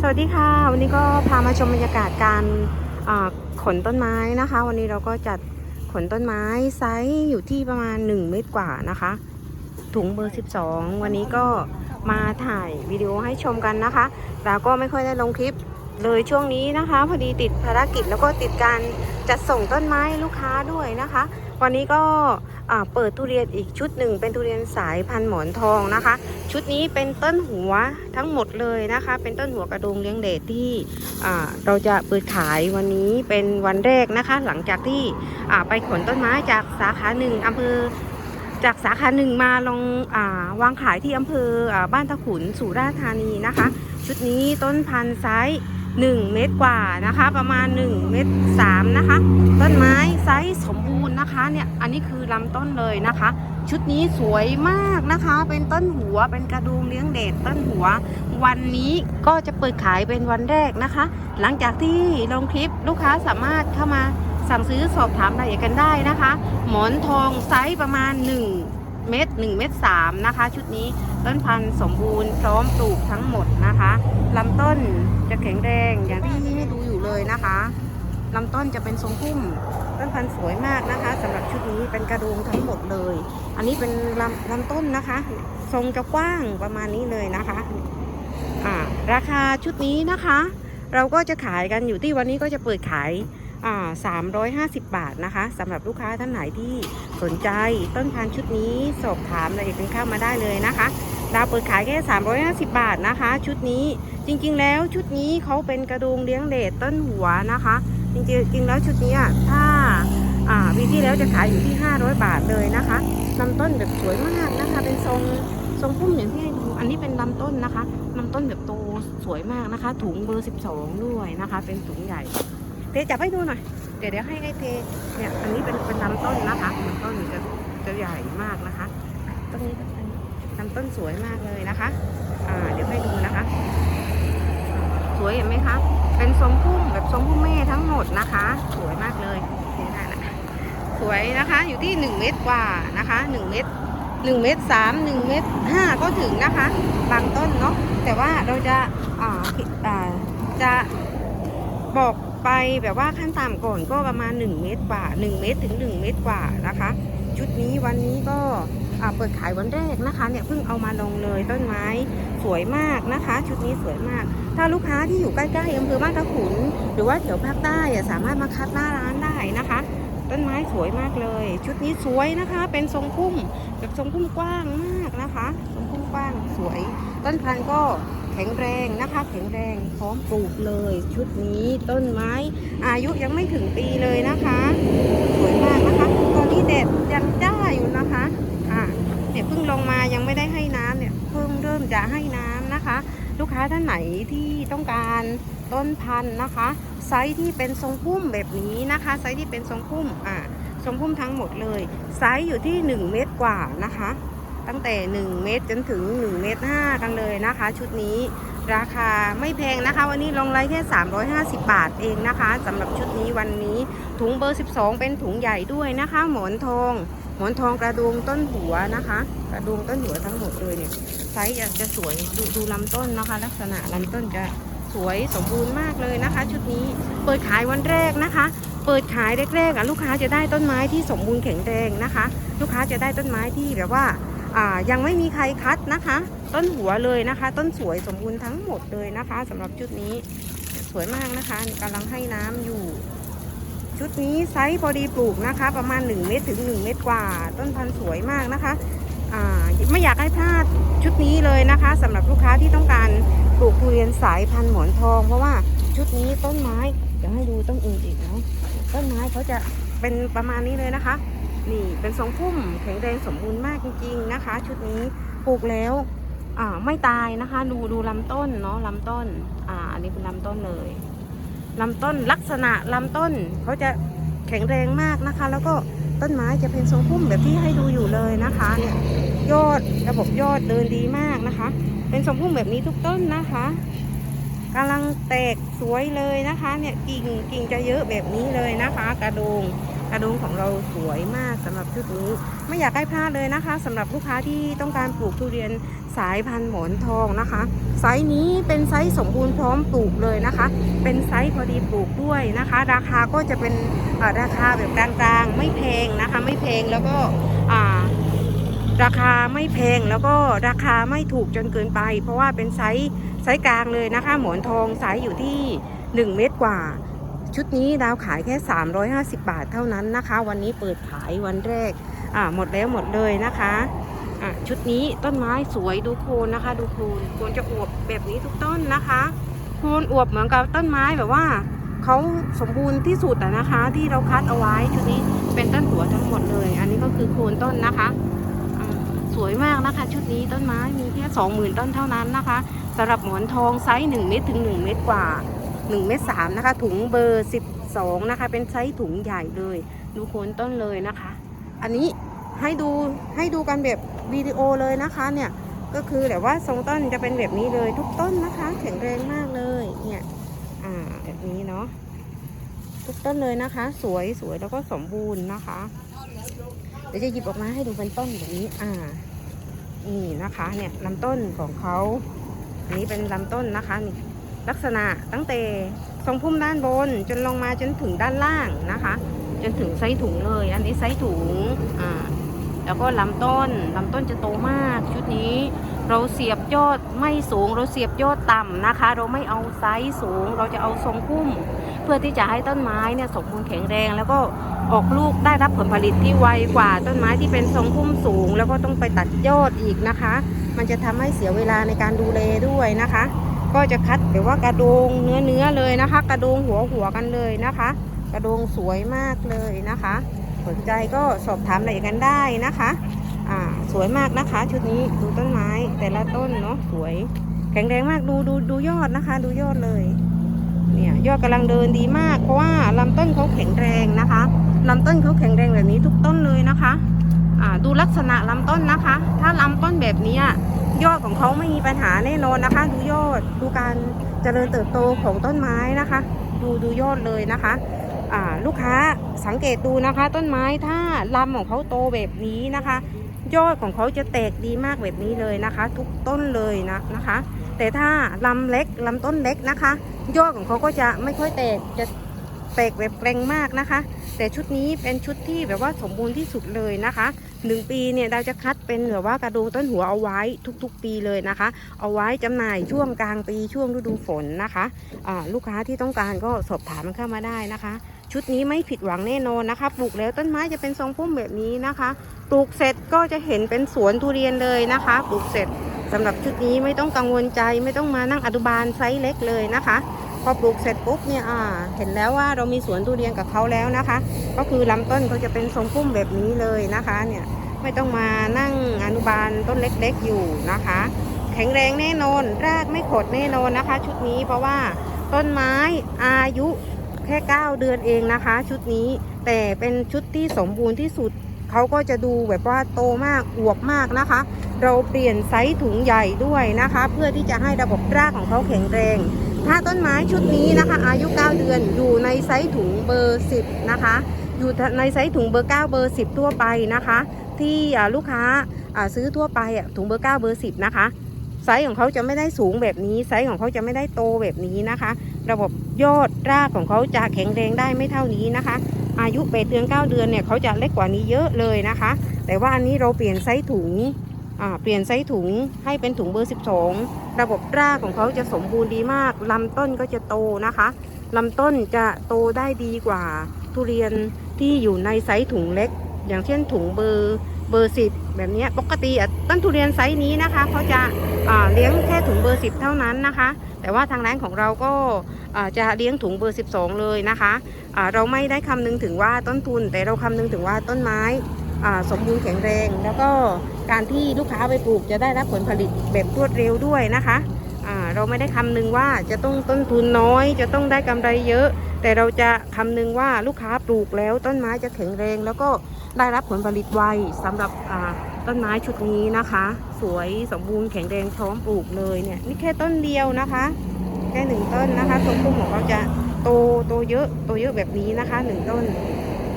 สวัสดีค่ะ วันนี้ก็พามาชมบรรยากาศการขนต้นไม้นะคะ วันนี้เราก็จัดขนต้นไม้ไซส์อยู่ที่ประมาณ 1 เมตรกว่านะคะ ถุงเบอร์ 12 วันนี้ก็มาถ่ายวิดีโอให้ชมกันนะคะเราก็ไม่ค่อยได้ลงคลิปเลยช่วงนี้นะคะ พอดีติดภารกิจแล้วก็ติดการจัดส่งต้นไม้ลูกค้าด้วยนะคะ วันนี้ก็เปิดทุเรียนอีกชุดหนึ่งเป็นทุเรียนสายพันหมอนทองนะคะ ชุดนี้เป็นต้นหัวทั้งหมดเลยนะคะ เป็นต้นหัวกระโดงเลี้ยงเดชที่เราจะเปิดขายวันนี้เป็นวันแรกนะคะ หลังจากที่ไปขนต้นไม้จากสาขาหนึ่งอำเภอจากสาขาหนึ่งมาลงอาวางขายที่อำเภออบ้านตะขุนสุราษฎร์ธานีนะคะ ชุดนี้ต้นพันธุ์ไซส์ 1 เมตรกว่านะคะ ประมาณ 1 เมตร3นะคะ ต้นไม้ไซส์สมบูรณ์นะคะเนี่ยอันนี้คือลำต้นเลยนะคะ ชุดนี้สวยมากนะคะ เป็นต้นหัวเป็นกระดูงเลี้ยงเดชต้นหัว วันนี้ก็จะเปิดขายเป็นวันแรกนะคะ หลังจากที่ลงคลิปลูกค้าสามารถเข้ามาสั่งซื้อสอบถามรายละเอียดกันได้นะคะ หมอนทองไซส์ประมาณ 1 เม็ด1เม็ด3นะคะ ชุดนี้ต้นพันธุ์สมบูรณ์พร้อมปลูกทั้งหมดนะคะลำต้นจะแข็งแรงอย่างที่ให้ดูอยู่เลยนะคะลำต้นจะเป็นทรงพุ่ม ต้นพันธุ์สวยมากนะคะสำหรับชุดนี้เป็นกระดูงทั้งหมดเลย อันนี้เป็นลำลำต้นนะคะ ทรงจะกว้างประมาณนี้เลยนะคะอ่าราคาชุดนี้นะคะ เราก็จะขายกันอยู่ที่วันนี้ก็จะเปิดขาย 350 บาทนะคะสำหรับลูกค้าท่านไหนที่สนใจต้นพันธุ์ชุดนี้สอบถามรายละเอียดกันเข้ามาได้เลยนะคะเราเปิดขายแค่ 350 บาทนะคะ ชุดนี้จริงๆ แล้วชุดนี้เขาเป็นกระดูงเลี้ยงเดต้นหัวนะคะ จริงๆจริงแล้วชุดนี้ถ้าวีที่แล้วจะขายอยู่ที่ 500 บาทเลยนะคะลำต้นแบบสวยมากนะคะ เป็นทรงทรงพุ่มอย่างที่ให้ดูอันนี้เป็นลำต้นนะคะลำต้นแบบโตสวยมากนะคะ ถุงเบอร์ 12 ด้วยนะคะ เป็นถุงใหญ่ ทจับให้ดูหน่อย เดี๋ยวเดี๋ยวให้ให้เทเนี่ย อันนี้เป็นเป็นลำต้นนะคะลำต้นจะจะใหญ่มากนะคะต้นนี้ลำต้นสวยมากเลยนะคะ อ่า เดี๋ยวให้ดูนะคะ สวยเห็นไหมคะ เป็นทรงพุ่มแบบทรงพุ่มแม่ทั้งหมดนะคะ สวยมากเลยเห็นไหมนะสวยนะคะ อยู่ที่1เมตรกว่านะคะ1เมตร1เมตร3 1เมตร5ก็ถึงนะคะ บางต้นเนาะ แต่ว่าเราจะ อ่า อ่า จะบอก ไปแบบว่าขั้นต่ำก่อนก็ประมาณ 1 เมตรกว่า 1 เมตรถึง 1 เมตรกว่านะคะ ชุดนี้วันนี้ก็เปิดขายวันแรกนะคะเนี่ยเพิ่งเอามาลงเลยต้นไม้สวยมากนะคะ ชุดนี้สวยมาก ถ้าลูกค้าที่อยู่ใกล้ๆอำเภอบ้านตะขุน หรือว่าแถวภาคใต้สามารถมาคัดหน้าร้านได้นะคะ ต้นไม้สวยมากเลย ชุดนี้สวยนะคะ เป็นทรงพุ่มแบบทรงพุ่มกว้างมากนะคะ ทรงพุ่มกว้างสวย ต้นพันธุ์ก็ แข็งแรงนะคะ แข็งแรงพร้อมปลูกเลย ชุดนี้ต้นไม้ อายุยังไม่ถึงปีเลยนะคะสวยมากนะคะตอนนี้แดดยังจ้าอยู่นะคะอ่าเนี่ยเพิ่งลงมายังไม่ได้ให้น้ำเนี่ยเพิ่งเริ่มจะให้น้ำนะคะ ลูกค้าท่านไหนที่ต้องการต้นพันธุ์นะคะ ไซส์ที่เป็นทรงพุ่มแบบนี้นะคะ ไซส์ที่เป็นทรงพุ่มอ่าทรงพุ่มทั้งหมดเลย ไซส์อยู่ที่ 1 เมตรกว่านะคะ ตั้งแต่ 1 เมตรจนถึง 1 เมตร5กันเลยนะคะ ชุดนี้ราคาไม่แพงนะคะ วันนี้ลงไลแค่ 350 บาทเองนะคะสำหรับชุดนี้วันนี้ถุงเบอร์ 12 เป็นถุงใหญ่ด้วยนะคะ หมอนทอง หมอนทองกระดุงต้นหัวนะคะ กระดุงต้นหัวทั้งหมดเลยเนี่ยไซส์จะสวยดูดูลำต้นนะคะ ลักษณะลำต้นจะสวยสมบูรณ์มากเลยนะคะ ชุดนี้เปิดขายวันแรกนะคะ เปิดขายแรกๆลูกค้าจะได้ต้นไม้ที่สมบูรณ์แข็งแรงนะคะ ลูกค้าจะได้ต้นไม้ที่แบบว่า ยังไม่มีใครคัดนะคะ ต้นหัวเลยนะคะ ต้นสวยสมบูรณ์ทั้งหมดเลยนะคะสำหรับชุดนี้สวยมากนะคะกำลังให้น้ำอยู่ ชุดนี้ไซส์พอดีปลูกนะคะ ประมาณ 1 เมตรถึง 1 เมตรกว่า ต้นพันธุ์สวยมากนะคะไม่อยากให้พลาดชุดนี้เลยนะคะสำหรับลูกค้าที่ต้องการปลูกทุเรียนสายพันธุ์หมอนทอง เพราะว่าชุดนี้ต้นไม้เดี๋ยวให้ดูต้นอื่นอีกเนาะต้นไม้เขาจะเป็นประมาณนี้เลยนะคะ นี่เป็นทรงพุ่มแข็งแรงสมบูรณ์มากจริง ๆนะคะ ชุดนี้ปลูกแล้วอ่าไม่ตายนะคะ ดูดูลำต้นเนาะลำต้นอ่าอันนี้เป็นลำต้นเลยลำต้นลักษณะลำต้นเขาจะแข็งแรงมากนะคะ แล้วก็ต้นไม้จะเป็นทรงพุ่มแบบที่ให้ดูอยู่เลยนะคะเนี่ยยอดระบบยอดเดินดีมากนะคะ เป็นทรงพุ่มแบบนี้ทุกต้นนะคะกำลังแตกสวยเลยนะคะ เนี่ยกิ่งกิ่งจะเยอะแบบนี้เลยนะคะ กระโดง ระดุมของเราสวยมากสำหรับชุดนี้ ไม่อยากให้พลาดเลยนะคะสำหรับลูกค้าที่ต้องการปลูกทุเรียนสายพันธุ์หมอนทองนะคะ ไซส์นี้เป็นไซส์สมบูรณ์พร้อมปลูกเลยนะคะ เป็นไซส์พอดีปลูกด้วยนะคะ ราคาก็จะเป็นราคาแบบกลางๆ ไม่แพงนะคะ ไม่แพงแล้วก็ราคาไม่แพงแล้วก็ราคาไม่ถูกจนเกินไป เพราะว่าเป็นไซส์ไซส์กลางเลยนะคะ หมอนทองไซส์อยู่ที่ 1 เมตรกว่า ชุดนี้ดาวขายแค่ 350 บาทเท่านั้นนะคะ วันนี้เปิดขายวันแรกอ่าหมดแล้วหมดเลยนะคะอะชุดนี้ต้นไม้สวยดูโคนนะคะ ดูโคนโคนจะอวบแบบนี้ทุกต้นนะคะโคนอวบเหมือนกับต้นไม้แบบว่าเขาสมบูรณ์ที่สุดอะนะคะ ที่เราคัดเอาไว้ชุดนี้เป็นต้นหัวทั้งหมดเลย อันนี้ก็คือโคนต้นนะคะอ่าสวยมากนะคะ ชุดนี้ต้นไม้มีแค่ 20,000 ต้นเท่านั้นนะคะสำหรับหมอนทองไซส์1เมตรถึง 1 เมตรกว่า 1เมตรสามนะคะ ถุงเบอร์ 12 นะคะ เป็นไซส์ถุงใหญ่เลย ดูโคนต้นเลยนะคะ อันนี้ให้ดูให้ดูกันแบบวิดีโอเลยนะคะเนี่ยก็คือแบบว่าทรงต้นจะเป็นแบบนี้เลยทุกต้นนะคะ แข็งแรงมากเลยเนี่ยอ่าแบบนี้เนาะทุกต้นเลยนะคะ สวยสวยแล้วก็สมบูรณ์นะคะ เดี๋ยวจะหยิบออกมาให้ดูเป็นต้นแบบนี้อ่านี่นะคะเนี่ยลำต้นของเขาอันนี้เป็นลำต้นนะคะนี่ ลักษณะตั้งแต่ทรงพุ่มด้านบนจนลงมาจนถึงด้านล่างนะคะ จนถึงไซส์ถุงเลย อันนี้ไซส์ถุงอ่าแล้วก็ลำต้นลำต้นจะโตมากชุดนี้เราเสียบยอดไม่สูง เราเสียบยอดต่ำนะคะ เราไม่เอาไซส์สูง เราจะเอาทรงพุ่ม เพื่อที่จะให้ต้นไม้เนี่ยสมบูรณ์แข็งแรง แล้วก็ออกลูกได้รับผลผลิตที่ไวกว่าต้นไม้ที่เป็นทรงพุ่มสูง แล้วก็ต้องไปตัดยอดอีกนะคะ มันจะทำให้เสียเวลาในการดูแลด้วยนะคะ ก็จะคัด แบบว่ากระโดงเนื้อเนื้อๆเลยนะคะ กระโดงหัวหัวกันเลยนะคะ กระโดงสวยมากเลยนะคะ สนใจก็สอบถามอะไรกันได้นะคะอ่าสวยมากนะคะ ชุดนี้ดูต้นไม้แต่ละต้นเนาะสวย แข็งแรงมากดูดูดูยอดนะคะ ดูยอดเลยเนี่ยยอดกำลังเดินดีมากเพราะว่าลำต้นเขาแข็งแรงนะคะลำต้นเขาแข็งแรงแบบนี้ทุกต้นเลยนะคะอ่าดูลักษณะลำต้นนะคะ ถ้าลำต้นแบบนี้อะยอดของเขาไม่มีปัญหาแน่นอนนะคะ ดูยอดดูการ เจริญเติบโตของต้นไม้นะคะ ดูดูยอดเลยนะคะลูกค้าสังเกตดูนะคะ ต้นไม้ถ้าลำของเขาโตแบบนี้นะคะ ยอดของเขาจะแตกดีมากแบบนี้เลยนะคะ ทุกต้นเลยนะนะคะ แต่ถ้าลำเล็กลำต้นเล็กนะคะ ยอดของเขาก็จะไม่ค่อยแตกจะ แตกแบบแกร่งมากนะคะ แต่ชุดนี้เป็นชุดที่แบบว่าสมบูรณ์ที่สุดเลยนะคะหนึ่งปีเนี่ยเราจะคัดเป็นแบบว่ากระดูต้นหัวเอาไว้ทุกๆ ปีเลยนะคะ เอาไว้จำหน่ายช่วงกลางปีช่วงฤดูฝนนะคะอ่าลูกค้าที่ต้องการก็สอบถามมันเข้ามาได้นะคะ ชุดนี้ไม่ผิดหวังแน่นอนนะคะปลูกแล้วต้นไม้จะเป็นทรงพุ่มแบบนี้นะคะปลูกเสร็จก็จะเห็นเป็นสวนทุเรียนเลยนะคะปลูกเสร็จสำหรับชุดนี้ไม่ต้องกังวลใจไม่ต้องมานั่งอนุบาลไซส์เล็กเลยนะคะ พอปลูกเสร็จปุ๊บเนี่ยเห็นแล้วว่าเรามีสวนทุเรียนกับเขาแล้วนะคะ ก็คือลำต้นเขาจะเป็นทรงพุ่มแบบนี้เลยนะคะเนี่ยไม่ต้องมานั่งอนุบาลต้นเล็กๆอยู่นะคะ แข็งแรงแน่นอนรากไม่ขดแน่นอนนะคะ ชุดนี้เพราะว่าต้นไม้อายุแค่ 9 เดือนเองนะคะ ชุดนี้แต่เป็นชุดที่สมบูรณ์ที่สุดเขาก็จะดูแบบว่าโตมากอวบมากนะคะ เราเปลี่ยนไซส์ถุงใหญ่ด้วยนะคะ เพื่อที่จะให้ระบบรากของเขาแข็งแรง ถ้าต้นไม้ชุดนี้นะคะ อายุ 9 เดือนอยู่ในไซส์ถุงเบอร์ 10 นะคะ อยู่ในไซส์ถุงเบอร์ 9 เบอร์ 10 ทั่วไปนะคะ ที่ลูกค้าซื้อทั่วไปอะถุงเบอร์ 9 เบอร์ 10 นะคะไซส์ของเขาจะไม่ได้สูงแบบนี้ไซส์ของเขาจะไม่ได้โตแบบนี้นะคะ ระบบยอดรากของเขาจะแข็งแรงได้ไม่เท่านี้นะคะ อายุ8เดือน 9 เดือนเนี่ยเขาจะเล็กกว่านี้เยอะเลยนะคะ แต่ว่าอันนี้เราเปลี่ยนไซส์ถุง เปลี่ยนไซส์ถุงให้เป็นถุงเบอร์ 12 ระบบรากของเขาจะสมบูรณ์ดีมากลำต้นก็จะโตนะคะลำต้นจะโตได้ดีกว่า ทุเรียนที่อยู่ในไซส์ถุงเล็ก อย่างเช่นถุงเบอร์เบอร์สิบแบบนี้ปกติต้นทุเรียนไซส์นี้นะคะเขาจะาเลี้ยงแค่ถุงเบอร์สิบเท่านั้นนะคะ แต่ว่าทางร้านของเราก็าจะเลี้ยงถุงเบอร์ 12 เลยนะคะเราไม่ได้คำนึงถึงว่าต้นทุน แต่เราคำนึงถึงว่าต้นไม้ สมบูรณ์แข็งแรง แล้วก็การที่ลูกค้าไปปลูกจะได้รับผลผลิตแบบรวดเร็วด้วยนะคะเราไม่ได้คำนึงว่าจะต้องต้นทุนน้อย จะต้องได้กำไรเยอะ แต่เราจะคำนึงว่าลูกค้าปลูกแล้วต้นไม้จะแข็งแรง แล้วก็ได้รับผลผลิตไวสำหรับต้นไม้ชุดนี้นะคะ สวยสมบูรณ์แข็งแรงพร้อมปลูกเลยเนี่ยนี่แค่ต้นเดียวนะคะ แค่หนึ่งต้นนะคะทรงพุ่มของเขาจะโตโตเยอะโตเยอะแบบนี้นะคะหนึ่งต้น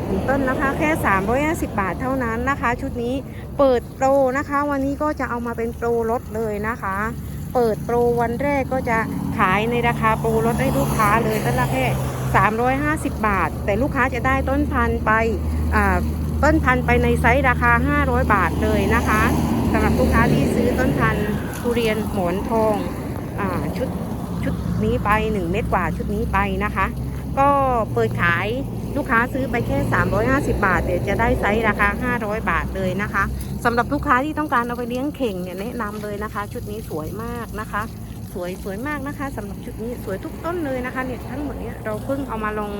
ถึงต้นนะคะ แค่ 350 บาทเท่านั้นนะคะ ชุดนี้เปิดโปรนะคะ วันนี้ก็จะเอามาเป็นโปรลดเลยนะคะ เปิดโปรวันแรกก็จะขายในราคาโปรลดให้ลูกค้าเลยต้นละแค่ 350 บาท แต่ลูกค้าจะได้ต้นพันธ์ไปอ่าต้นพันธ์ไปในไซส์ราคา 500 บาทเลยนะคะสำหรับลูกค้าที่ซื้อต้นพันธ์ทุเรียนหมอนทองอาชุดชุดนี้ไป 1 เม็ดกว่าชุดนี้ไปนะคะ ก็เปิดขาย ลูกค้าซื้อไปแค่ 350 บาทเดี๋ยวจะได้ไซส์ราคา 500 บาทเลยนะคะสำหรับลูกค้าที่ต้องการเอาไปเลี้ยงเข่งเนี่ยแนะนำเลยนะคะ ชุดนี้สวยมากนะคะ สวยสวยมากนะคะสำหรับชุดนี้สวยทุกต้นเลยนะคะเนี่ยทั้งหมดเนี่ยเราเพิ่งเอามาลง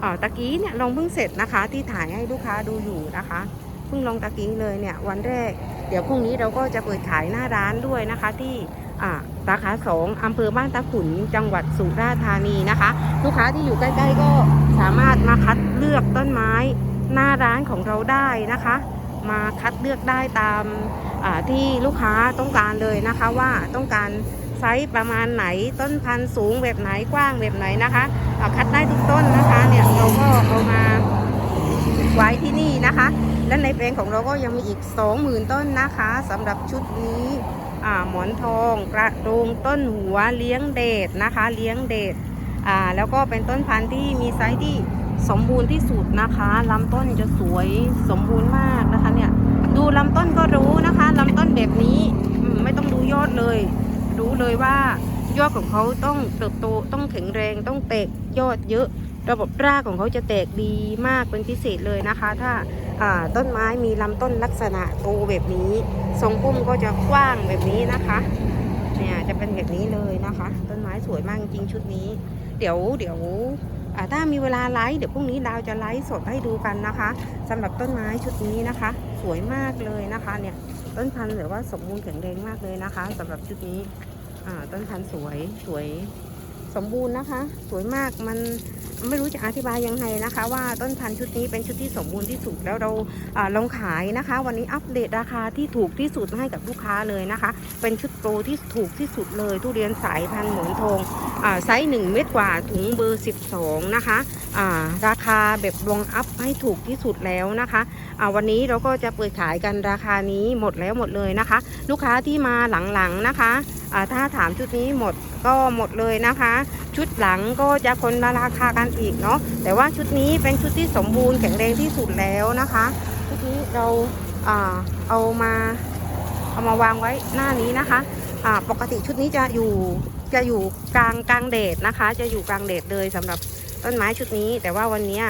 เอ่อตะกี้เนี่ยลงเพิ่งเสร็จนะคะ ที่ถ่ายให้ลูกค้าดูอยู่นะคะเพิ่งลงตะกี้เลยเนี่ยวันแรก เดี๋ยวพรุ่งนี้เราก็จะเปิดขายหน้าร้านด้วยนะคะที่อ่า สาขาสองอำเภอบ้านตะขุนจังหวัดสุราษฎร์ธานีนะคะ ลูกค้าที่อยู่ใกล้ๆก็สามารถมาคัดเลือกต้นไม้หน้าร้านของเราได้นะคะ มาคัดเลือกได้ตามาที่ลูกค้าต้องการเลยนะคะว่าต้องการไซส์ประมาณไหนต้นพันธุ์สูงแบบไหนกว้างแบบไหนนะคะคัดได้ทุกต้นนะคะเนี่ยเราก็เอามาไว้ที่นี่นะคะ และในแปลงของเราก็ยังมีอีก 20,000 ต้นนะคะสำหรับชุดนี้ หมอนทอง กระโดงต้นหัวเลี้ยงเดชนะคะ เลี้ยงเดชอ่าแล้วก็เป็นต้นพันธุ์ที่มีไซส์ที่สมบูรณ์ที่สุดนะคะลำต้นจะสวยสมบูรณ์มากนะคะเนี่ยดูลำต้นก็รู้นะคะลำต้นแบบนี้ไม่ต้องดูยอดเลย รู้เลยว่ายอดของเขาต้องเติบโตต้องแข็งแรงต้องแตกยอดเยอะ ระบบรากของเขาจะแตกดีมากเป็นพิเศษเลยนะคะ ถ้า ต้นไม้มีลำต้นลักษณะโตแบบนี้ ทรงพุ่มก็จะกว้างแบบนี้นะคะ เนี่ยจะเป็นแบบนี้เลยนะคะ ต้นไม้สวยมากจริงชุดนี้ เดี๋ยวเดี๋ยวถ้ามีเวลาไลฟ์เดี๋ยวพรุ่งนี้ดาวจะไลฟ์สดให้ดูกันนะคะสำหรับต้นไม้ชุดนี้นะคะ สวยมากเลยนะคะ เนี่ยต้นพันธุ์หรือว่าสมบูรณ์แข็งแรงมากเลยนะคะสำหรับชุดนี้ต้นพันธุ์สวยสวย สมบูรณ์นะคะ สวยมากมันไม่รู้จะอธิบายยังไงนะคะ ว่าต้นพันธุ์ชุดนี้เป็นชุดที่สมบูรณ์ที่สุดแล้วเราอ่าลงขายนะคะ วันนี้อัปเดตราคาที่ถูกที่สุดให้กับลูกค้าเลยนะคะ เป็นชุดโปรที่ถูกที่สุดเลย ทุเรียนสายพันธุ์หมอนทองอไซส์1เม็ดกว่าถุงเบอร์ 12 นะคะ ราคาแบบรวงอัพให้ถูกที่สุดแล้วนะคะอ่าวันนี้เราก็จะเปิดขายกันราคานี้หมดแล้วหมดเลยนะคะ ลูกค้าที่มาหลังๆนะคะอ่าถ้าถามชุดนี้หมดก็หมดเลยนะคะ ชุดหลังก็จะคนละราคากันอีกเนาะแต่ว่าชุดนี้เป็นชุดที่สมบูรณ์แข็งแรงที่สุดแล้วนะคะชุดนี้เราอ่าเอามาเอามาวางไว้หน้านี้นะคะอ่าปกติชุดนี้จะอยู่จะอยู่กลางกลางเดดนะคะ จะอยู่กลางเดดเลยสำหรับ ต้นไม้ชุดนี้ แต่ว่าวันนี้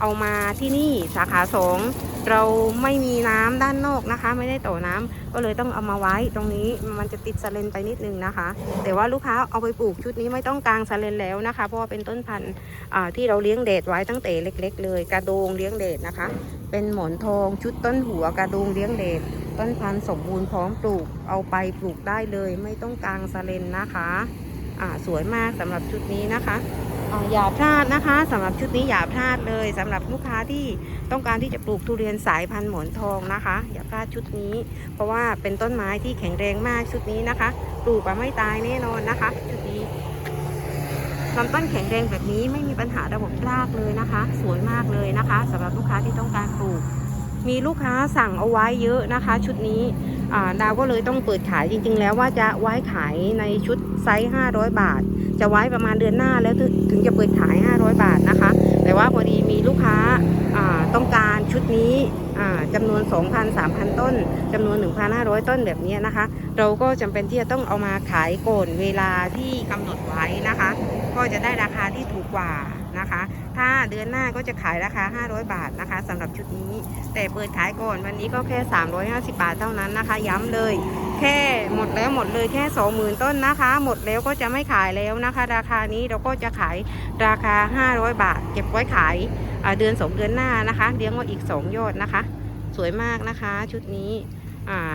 เอามาที่นี่สาขาสองเราไม่มีน้ำด้านนอกนะคะ ไม่ได้ต่อน้ำก็เลยต้องเอามาไว้ตรงนี้มันจะติดสเลนไปนิดนึงนะคะ แต่ว่าลูกค้าเอาไปปลูกชุดนี้ไม่ต้องกลางสเลนแล้วนะคะ เพราะว่าเป็นต้นพันธุ์ที่เราเลี้ยงเดดไว้ตั้งแต่เล็ก ๆ เลย กระโดงเลี้ยงเดดนะคะ เป็นหมอนทองชุดต้นหัวกระโดงเลี้ยงเดดต้นพันธุ์สมบูรณ์พร้อมปลูกเอาไปปลูกได้เลย ไม่ต้องกลางสเลนนะคะสวยมากสำหรับชุดนี้นะคะ อย่าพลาดนะคะสำหรับชุดนี้อย่าพลาดเลยสำหรับลูกค้าที่ต้องการที่จะปลูกทุเรียนสายพันธุ์หมอนทองนะคะ อย่าพลาดชุดนี้ เพราะว่าเป็นต้นไม้ที่แข็งแรงมากชุดนี้นะคะ ปลูกไปไม่ตายแน่นอนนะคะ ชุดนี้ลำต้นแข็งแรงแบบนี้ไม่มีปัญหาระบบรากเลยนะคะ สวยมากเลยนะคะสำหรับลูกค้าที่ต้องการปลูก มีลูกค้าสั่งเอาไว้เยอะนะคะ ชุดนี้ดาวก็เลยต้องเปิดขายจริง ๆ แล้วว่าจะไว้ขายในชุดไซส์500 บาท จะไว้ประมาณเดือนหน้าแล้วถึงจะเปิดขาย 500 บาทนะคะ แต่ว่าพอดีมีลูกค้าต้องการชุดนี้จำนวน 2,000-3,000 ต้นจำนวน 1,500 ต้นแบบนี้นะคะ เราก็จำเป็นที่จะต้องเอามาขายก่อนเวลาที่กำหนดไว้นะคะ ก็จะได้ราคาที่ถูกกว่านะคะ ถ้าเดือนหน้าก็จะขายราคา 500 บาทนะคะสำหรับชุดนี้ แต่เปิดขายก่อนวันนี้ก็แค่ 350 บาทเท่านั้นนะคะ ย้ำเลย แค่หมดแล้วหมดเลยแค่ 20,000 ต้นนะคะ หมดแล้วก็จะไม่ขายแล้วนะคะ ราคานี้เราก็จะขายราคา 500 บาท เก็บไว้ขายเดือน 2 เดือนหน้านะคะเลี้ยงไว้อีก 2 ยอดนะคะ สวยมากนะคะชุดนี้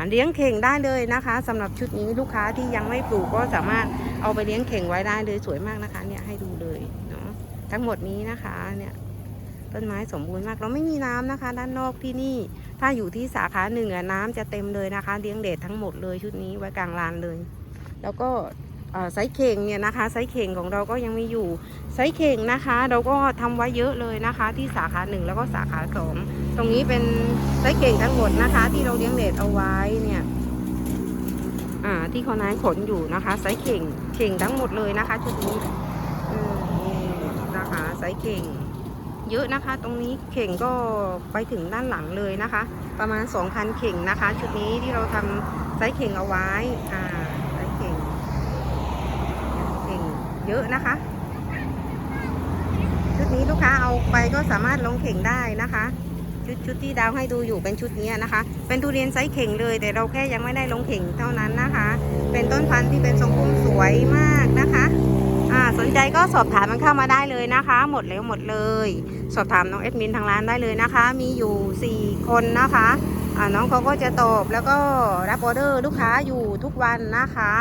เลี้ยงเข่งได้เลยนะคะสำหรับชุดนี้ลูกค้าที่ยังไม่ปลูกก็สามารถเอาไปเลี้ยงเข่งไว้ได้เลยสวยมากนะคะเนี่ยให้ดูเลย ทั้งหมดนี้นะคะเนี่ยต้นไม้สมบูรณ์มากเราไม่มีน้ำนะคะ ด้านนอกที่นี่ ถ้าอยู่ที่สาขาหนึ่งน้ำจะเต็มเลยนะคะเลี้ยงเดดทั้งหมดเลยชุดนี้ไว้กลางลานเลย แล้วก็ไซส์เข่งเนี่ยนะคะไซส์เข่งของเราก็ยังมีอยู่ไซส์เข่งนะคะ เราก็ทำไว้เยอะเลยนะคะ ที่สาขาหนึ่งแล้วก็สาขาสองตรงนี้เป็นไซส์เข่งทั้งหมดนะคะ ที่เราเลี้ยงเด็ดเอาไว้เนี่ยที่เขานายขนอยู่นะคะไซส์เข่งเข่งทั้งหมดเลยนะคะชุดนี้ นะคะไซส์เข่ง เยอะนะคะ ตรงนี้เข่งก็ไปถึงด้านหลังเลยนะคะ ประมาณ 2,000 เข่งนะคะ ชุดนี้ที่เราทำไซส์เข่งเอาไว้อ่าไซส์เข่งเข่งเยอะนะคะ ชุดนี้ลูกค้าเอาไปก็สามารถลงเข่งได้นะคะชุดชุดที่ดาวให้ดูอยู่เป็นชุดนี้นะคะ เป็นทุเรียนไซส์เข่งเลย แต่เราแค่ยังไม่ได้ลงเข่งเท่านั้นนะคะ เป็นต้นพันธุ์ที่เป็นทรงพุ่มสวยมากนะคะ สนใจก็สอบถามมันเข้ามาได้เลยนะคะ หมดแล้วหมดเลย สอบถามน้องเอดมินทางร้านได้เลยนะคะ มีอยู่ 4 คนนะคะอ่าน้องเขาก็จะตอบแล้วก็รับออเดอร์ลูกค้าอยู่ทุกวันนะคะ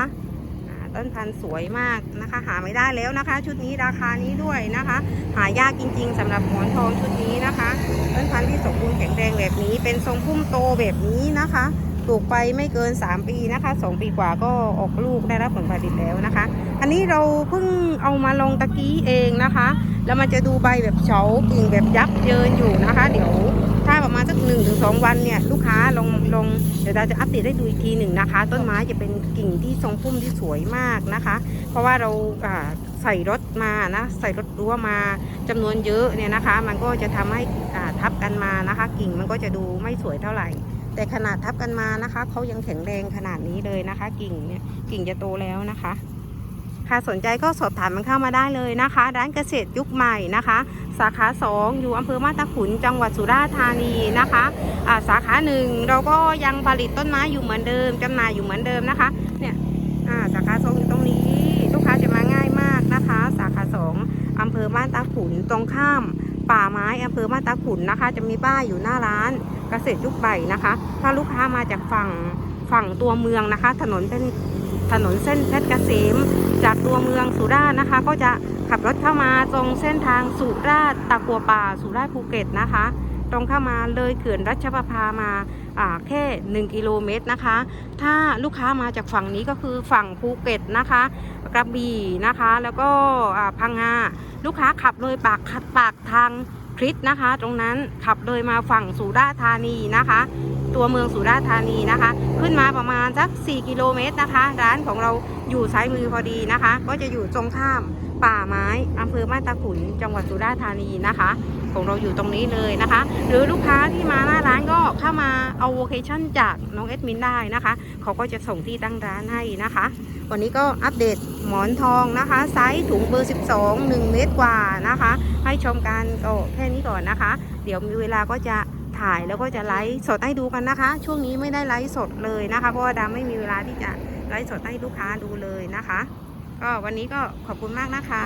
ต้นพันธุ์สวยมากนะคะ หาไม่ได้แล้วนะคะ ชุดนี้ราคานี้ด้วยนะคะ หายากจริง ๆสำหรับหมอนทองชุดนี้นะคะ ต้นพันธุ์ที่สมบูรณ์แข็งแรงแบบนี้ เป็นทรงพุ่มโตแบบนี้นะคะ ปลูกไปไม่เกิน 3 ปีนะคะ 2 ปีกว่าก็ออกลูกได้รับผลผลิตแล้วนะคะ อันนี้เราเพิ่งเอามาลงตะกี้เองนะคะ แล้วมันจะดูใบแบบเฉากิ่งแบบยับเยินอยู่นะคะ เดี๋ยวถ้าประมาณสักหนึ่งถึงสองวันเนี่ยลูกค้าลงลงเดี๋ยวเราจะอัปเดตให้ดูอีกทีหนึ่งนะคะ ต้นไม้จะเป็นกิ่งที่ทรงพุ่มที่สวยมากนะคะ เพราะว่าเราใส่รถมานะใส่รถรั้วมาจำนวนเยอะเนี่ยนะคะ มันก็จะทำให้ทับกันมานะคะ กิ่งมันก็จะดูไม่สวยเท่าไหร่ แต่ขนาดทับกันมานะคะเขายังแข็งแรงขนาดนี้เลยนะคะ กิ่งเนี่ยกิ่งจะโตแล้วนะคะ ค่ะสนใจก็สอบถามมันเข้ามาได้เลยนะคะ ร้านเกษตรยุคใหม่นะคะ สาขา 2 อยู่อำเภอมาตาขุนจังหวัดสุราษฎร์ธานีนะคะอ่าสาขาหนึ่งเราก็ยังผลิตต้นไม้อยู่เหมือนเดิมจำหน่ายอยู่เหมือนเดิมนะคะเนี่ยอ่าสาขาสองอยู่ตรงนี้ลูกค้าจะมาง่ายมากนะคะ สาขาสองอำเภอมาตาขุนตรงข้าม ป่าไม้อำเภอมาตาขุนนะคะ จะมีป้ายอยู่หน้าร้าน เกษตรยุคใหม่นะคะ ถ้าลูกค้ามาจากฝั่งฝั่งตัวเมืองนะคะ ถนนเป็นถนนเส้นเพชรเกษมจากตัวเมืองสุราษฎร์นะคะ ก็จะขับรถเข้ามาตรงเส้นทางสุราษฎร์ตะกัวป่า สุราษฎร์ภูเก็ตนะคะ ตรงเข้ามาเลยเขื่อนรัชประภามาอ่าแค่ 1 กิโลเมตรนะคะ ถ้าลูกค้ามาจากฝั่งนี้ก็คือฝั่งภูเก็ตนะคะ กระบี่นะคะ แล้วก็พังงา ลูกค้าขับเลยปากปากทาง คริสนะคะ ตรงนั้นขับเลยมาฝั่งสุราษฎร์ธานีนะคะ ตัวเมืองสุราษฎร์ธานีนะคะ ขึ้นมาประมาณสัก 4 กิโลเมตรนะคะ ร้านของเราอยู่ซ้ายมือพอดีนะคะ ก็จะอยู่ตรงข้ามป่าไม้อำเภอมาตาขุน จังหวัดสุราษฎร์ธานีนะคะ ของเราอยู่ตรงนี้เลยนะคะ หรือลูกค้าที่มาหน้าร้านก็เข้ามาเอาโลเคชั่นจากน้องเอ็ดมินได้นะคะ เขาก็จะส่งที่ตั้งร้านให้นะคะ วันนี้ก็อัปเดตหมอนทองนะคะ ไซส์ถุงเบอร์ 12 1 เมตรกว่านะคะ ให้ชมกันก็แค่นี้ก่อนนะคะ เดี๋ยวมีเวลาก็จะถ่ายแล้วก็จะไลฟ์สดให้ดูกันนะคะ ช่วงนี้ไม่ได้ไลฟ์สดเลยนะคะ เพราะว่าดาไม่มีเวลาที่จะไลฟ์สดให้ลูกค้าดูเลยนะคะ ก็วันนี้ก็ขอบคุณมากนะคะ